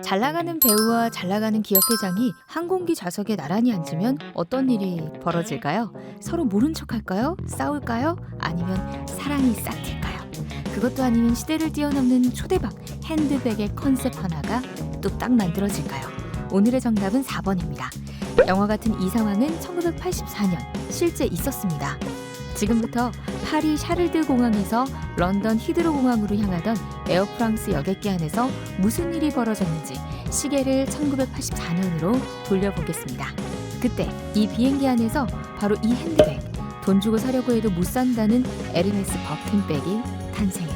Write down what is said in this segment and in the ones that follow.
잘 나가는 배우와 잘 나가는 기업 회장이 항공기 좌석에 나란히 앉으면 어떤 일이 벌어질까요? 서로 모른 척 할까요? 싸울까요? 아니면 사랑이 싹틀까요? 그것도 아니면 시대를 뛰어넘는 초대박 핸드백의 컨셉 하나가 뚝딱 만들어질까요? 오늘의 정답은 4번입니다. 영화 같은 이 상황은 1984년 실제 있었습니다. 지금부터 파리 샤를드 공항에서 런던 히드로 공항으로 향하던 에어프랑스 여객기 안에서 무슨 일이 벌어졌는지 시계를 1984년으로 돌려보겠습니다. 그때 이 비행기 안에서 바로 이 핸드백, 돈 주고 사려고 해도 못 산다는 에르메스 버킨백이 탄생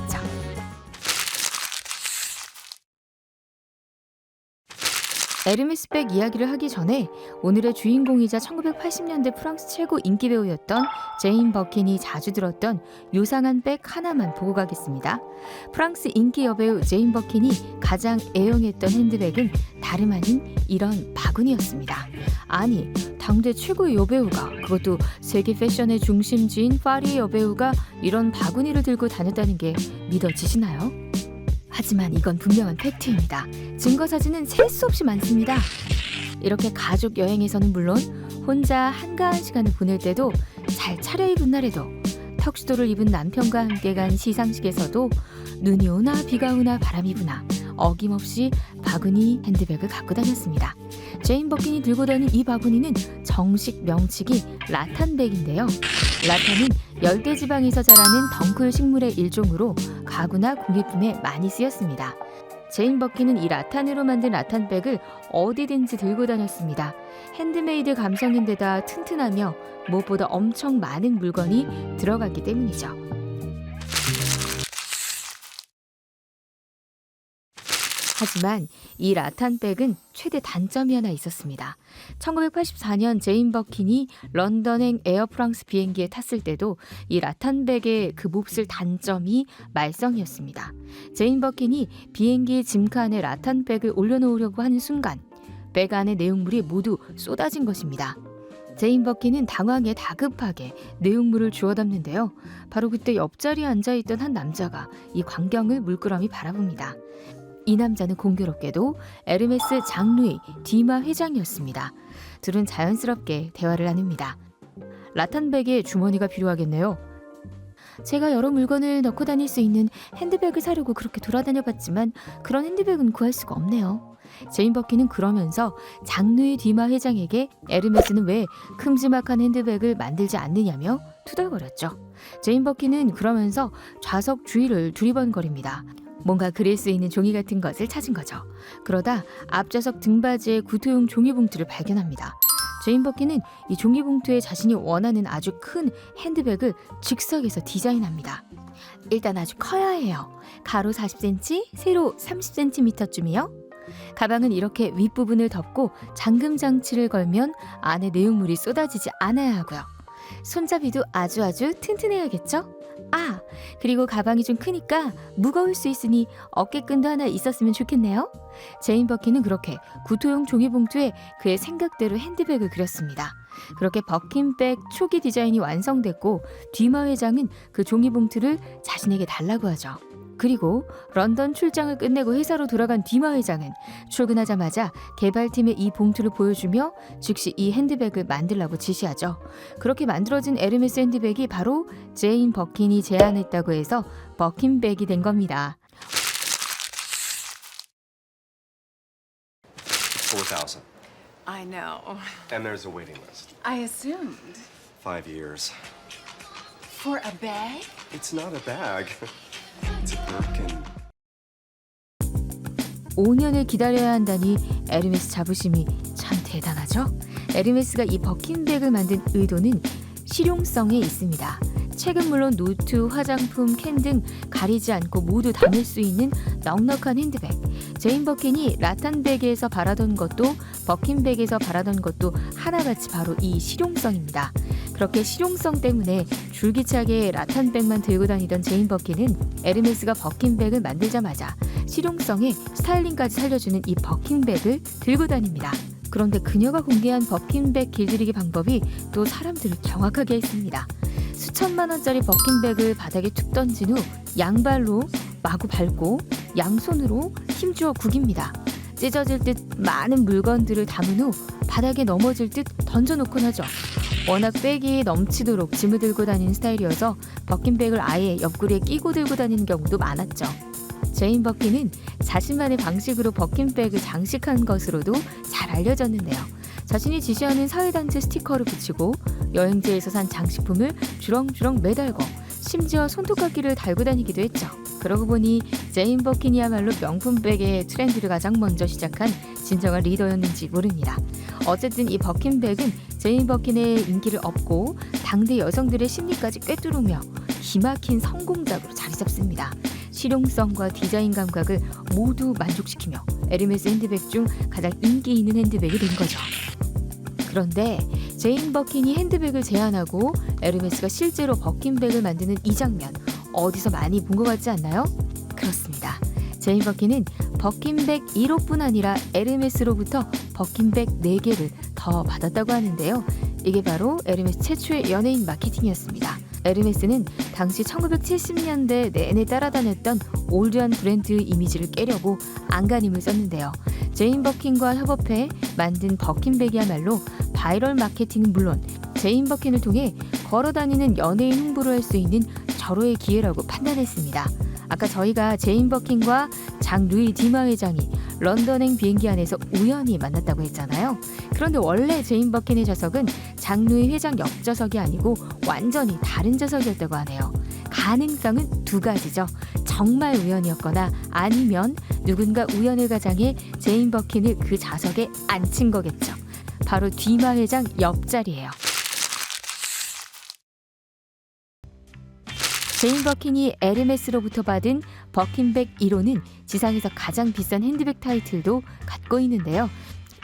에르메스백 이야기를 하기 전에 오늘의 주인공이자 1980년대 프랑스 최고 인기 배우였던 제인 버킨이 자주 들었던 요상한 백 하나만 보고 가겠습니다. 프랑스 인기 여배우 제인 버킨이 가장 애용했던 핸드백은 다름 아닌 이런 바구니였습니다. 아니, 당대 최고의 여배우가 그것도 세계 패션의 중심지인 파리 여배우가 이런 바구니를 들고 다녔다는 게 믿어지시나요? 하지만 이건 분명한 팩트입니다. 증거 사진은 셀 수 없이 많습니다. 이렇게 가족 여행에서는 물론 혼자 한가한 시간을 보낼 때도 잘 차려입은 날에도 턱시도를 입은 남편과 함께 간 시상식에서도 눈이 오나 비가 오나 바람이 부나 어김없이 바구니 핸드백을 갖고 다녔습니다. 제인 버킨이 들고 다니는 이 바구니는 정식 명칭이 라탄백인데요. 라탄은 열대 지방에서 자라는 덩쿨 식물의 일종으로 가구나 공예품에 많이 쓰였습니다. 제인 버킨은 이 라탄으로 만든 라탄백을 어디든지 들고 다녔습니다. 핸드메이드 감성인데다 튼튼하며 무엇보다 엄청 많은 물건이 들어갔기 때문이죠. 하지만 이 라탄백은 최대 단점이 하나 있었습니다. 1984년 제인 버킨이 런던행 에어프랑스 비행기에 탔을 때도 이 라탄백의 그 몹쓸 단점이 말썽이었습니다. 제인 버킨이 비행기 짐칸에 라탄백을 올려놓으려고 하는 순간 백 안의 내용물이 모두 쏟아진 것입니다. 제인 버킨은 당황해 다급하게 내용물을 주워 담는데요. 바로 그때 옆자리에 앉아 있던 한 남자가 이 광경을 물끄러미 바라봅니다. 이 남자는 공교롭게도 에르메스 장루이 디마 회장이었습니다. 둘은 자연스럽게 대화를 나눕니다. 라탄백에 주머니가 필요하겠네요. 제가 여러 물건을 넣고 다닐 수 있는 핸드백을 사려고 그렇게 돌아다녀 봤지만 그런 핸드백은 구할 수가 없네요. 제인 버키는 그러면서 장루이 디마 회장에게 에르메스는 왜 큼지막한 핸드백을 만들지 않느냐며 투덜거렸죠. 제인 버키는 그러면서 좌석 주위를 두리번거립니다. 뭔가 그릴 수 있는 종이 같은 것을 찾은 거죠. 그러다 앞좌석 등받이에 구토용 종이 봉투를 발견합니다. 제인 버키는 이 종이 봉투에 자신이 원하는 아주 큰 핸드백을 즉석에서 디자인합니다. 일단 아주 커야 해요. 가로 40cm, 세로 30cm쯤이요. 가방은 이렇게 윗부분을 덮고 잠금 장치를 걸면 안에 내용물이 쏟아지지 않아야 하고요. 손잡이도 아주 아주 튼튼해야겠죠? 아, 그리고 가방이 좀 크니까 무거울 수 있으니 어깨끈도 하나 있었으면 좋겠네요. 제인 버키는 그렇게 구토용 종이봉투에 그의 생각대로 핸드백을 그렸습니다. 그렇게 버킨백 초기 디자인이 완성됐고 뒤마 회장은 그 종이봉투를 자신에게 달라고 하죠. 그리고 런던 출장을 끝내고 회사로 돌아간 디마 회장은 출근하자마자 개발팀에 이 봉투를 보여주며 즉시 이 핸드백을 만들라고 지시하죠. 그렇게 만들어진 에르메스 핸드백이 바로 제인 버킨이 제안했다고 해서 버킨백이 된 겁니다. 4,000. I know. And there's a waiting list. I assumed. Five years. For a bag? It's not a bag. It's a Birkin. 5년을 기다려야 한다니 에르메스 자부심이 참 대단하죠? 에르메스가 이 버킨백을 만든 의도는 실용성에 있습니다. 책은 물론 노트, 화장품, 캔 등 가리지 않고 모두 담을 수 있는 넉넉한 핸드백. 제인 버킨이 라탄백에서 바라던 것도 버킨백에서 바라던 것도 하나같이 바로 이 실용성입니다. 그렇게 실용성 때문에 줄기차게 라탄백만 들고 다니던 제인 버킨은 에르메스가 버킨백을 만들자마자 실용성에 스타일링까지 살려주는 이 버킨백을 들고 다닙니다. 그런데 그녀가 공개한 버킨백 길들이기 방법이 또 사람들을 경악하게 했습니다. 수천만 원짜리 버킨백을 바닥에 툭 던진 후 양발로 마구 밟고 양손으로 힘주어 구깁니다. 찢어질 듯 많은 물건들을 담은 후 바닥에 넘어질 듯 던져놓곤 하죠. 워낙 백이 넘치도록 짐을 들고 다니는 스타일이어서 버킨백을 아예 옆구리에 끼고 들고 다니는 경우도 많았죠. 제인 버킨은 자신만의 방식으로 버킨백을 장식한 것으로도 잘 알려졌는데요. 자신이 지시하는 사회단체 스티커를 붙이고 여행지에서 산 장식품을 주렁주렁 매달고 심지어 손톱깎이를 달고 다니기도 했죠. 그러고 보니 제인 버킨이야말로 명품백의 트렌드를 가장 먼저 시작한 진정한 리더였는지 모릅니다. 어쨌든 이 버킨백은 제인 버킨의 인기를 얻고 당대 여성들의 심리까지 꿰뚫으며 기막힌 성공작으로 자리 잡습니다. 실용성과 디자인 감각을 모두 만족시키며 에르메스 핸드백 중 가장 인기 있는 핸드백이 된 거죠. 그런데 제인 버킨이 핸드백을 제안하고 에르메스가 실제로 버킨백을 만드는 이 장면 어디서 많이 본 것 같지 않나요? 그렇습니다. 제인 버킨은 버킨백 1호뿐 아니라 에르메스로부터 버킨백 4개를 더 받았다고 하는데요. 이게 바로 에르메스 최초의 연예인 마케팅이었습니다. 에르메스는 당시 1970년대 내내 따라다녔던 올드한 브랜드 이미지를 깨려고 안간힘을 썼는데요. 제인 버킨과 협업해 만든 버킨백이야말로 바이럴 마케팅은 물론 제인 버킨을 통해 걸어다니는 연예인 홍보를 할 수 있는 절호의 기회라고 판단했습니다. 아까 저희가 제인 버킨과 장 루이 디마 회장이 런던행 비행기 안에서 우연히 만났다고 했잖아요. 그런데 원래 제인 버킨의 좌석은 장 루이 회장 옆 좌석이 아니고 완전히 다른 좌석이었다고 하네요. 가능성은 두 가지죠. 정말 우연이었거나 아니면 누군가 우연을 가장해 제인 버킨을 그 좌석에 앉힌 거겠죠. 바로 디마 회장 옆자리예요. 제인 버킨이 에르메스로부터 받은 버킨백 1호는 지상에서 가장 비싼 핸드백 타이틀도 갖고 있는데요.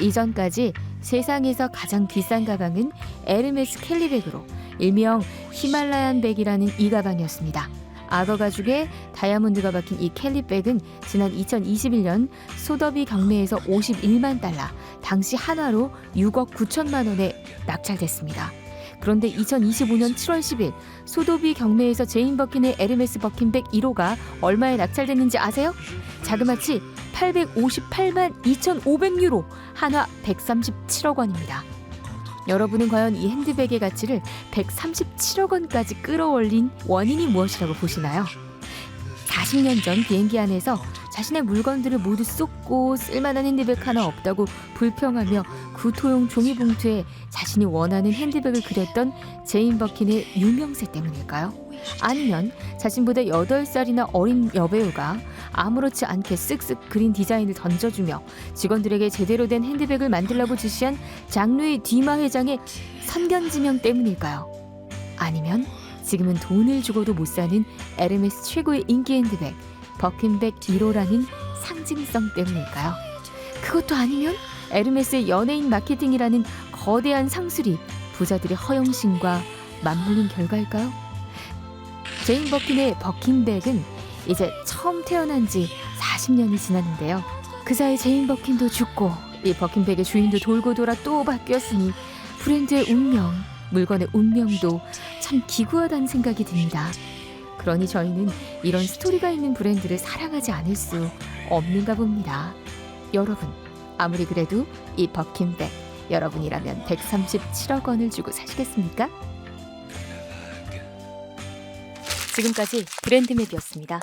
이전까지 세상에서 가장 비싼 가방은 에르메스 캘리백으로 일명 히말라얀 백이라는 이 가방이었습니다. 악어 가죽에 다이아몬드가 박힌 이 캘리백은 지난 2021년 소더비 경매에서 51만 달러, 당시 한화로 6억 9천만 원에 낙찰됐습니다. 그런데 2025년 7월 10일 소도비 경매에서 제인 버킨의 에르메스 버킨백 1호가 얼마에 낙찰됐는지 아세요? 자그마치 858만 2,500유로, 한화 137억 원입니다. 여러분은 과연 이 핸드백의 가치를 137억 원까지 끌어올린 원인이 무엇이라고 보시나요? 40년 전 비행기 안에서 자신의 물건들을 모두 쏟고 쓸만한 핸드백 하나 없다고 불평하며 구토용 종이 봉투에 자신이 원하는 핸드백을 그렸던 제인 버킨의 유명세 때문일까요? 아니면 자신보다 8살이나 어린 여배우가 아무렇지 않게 쓱쓱 그린 디자인을 던져주며 직원들에게 제대로 된 핸드백을 만들라고 지시한 장르의 디마 회장의 선견지명 때문일까요? 아니면 지금은 돈을 주고도 못 사는 에르메스 최고의 인기 핸드백 버킨백 1호라는 상징성 때문일까요? 그것도 아니면 에르메스의 연예인 마케팅이라는 거대한 상술이 부자들의 허영심과 맞물린 결과일까요? 제인 버킨의 버킨백은 이제 처음 태어난 지 40년이 지났는데요. 그 사이 제인 버킨도 죽고 이 버킨백의 주인도 돌고 돌아 또 바뀌었으니 브랜드의 운명, 물건의 운명도 참 기구하다는 생각이 듭니다. 그러니 저희는 이런 스토리가 있는 브랜드를 사랑하지 않을 수 없는가 봅니다. 여러분, 아무리 그래도 이 버킨백 여러분이라면 137억 원을 주고 사시겠습니까? 지금까지 브랜드맵이었습니다.